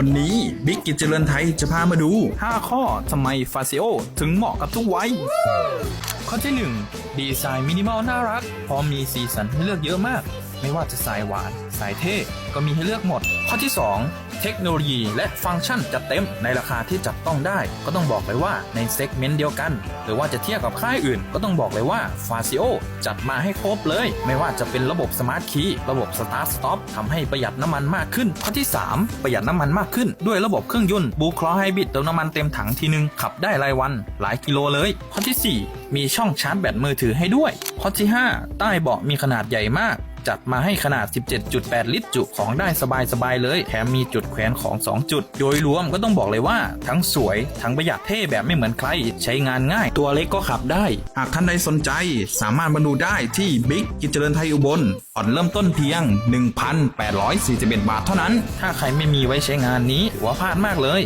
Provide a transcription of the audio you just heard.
วันนี้บิ๊กกิจเจริญไทยจะพามาดู 5 ข้อทำไมฟาซิโอถึงเหมาะกับทุกวัย ข้อที่ 1 ดีไซน์มินิมอลน่ารัก พร้อมมีสีสันให้เลือกเยอะมาก ไม่ว่าจะสายหวาน สายเท่ก็มีให้เลือกหมด ข้อที่ 2 เทคโนโลยีและฟังก์ชันจัดเต็มในราคาที่จับต้องได้ ก็ต้องบอกเลยว่าในเซกเมนต์เดียวกัน หรือว่าจะเทียบกับค่ายอื่น ก็ต้องบอกเลยว่าฟาซิโอจัดมาให้ครบเลย ไม่ว่าจะเป็นระบบสมาร์ทคีย์ระบบสตาร์ทสต็อปทำให้ประหยัดน้ำมันมากขึ้น ข้อที่ 3 ประหยัดน้ำมันมากขึ้น ด้วยระบบเครื่องยนต์บูคลอไฮบริดเติมน้ำมันเต็มถังทีนึงขับได้รายวัน หลายกิโลเลย ข้อทีสี่4 มีช่องชาร์จแบตมือถือให้ด้วย ข้อที่ 5 ใต้เบาะมีขนาดใหญ่มาก จัดมาให้ขนาด 17.8 ลิตรจุของได้สบายๆเลย แถมมีจุดแขวนของ 2 จุด โดยรวมก็ต้องบอกเลยว่า ทั้งสวย ทั้งประหยัดเท่แบบไม่เหมือนใคร ใช้งานง่าย ตัวเล็กก็ขับได้ หากท่านใดสนใจสามารถมาดูได้ที่บิ๊กกิจเจริญไทยอุบลผ่อนเริ่มต้นเพียง 1,841 บาทเท่านั้น ถ้าใครไม่มีไว้ใช้งานนี้ถือว่าพลาดมากเลย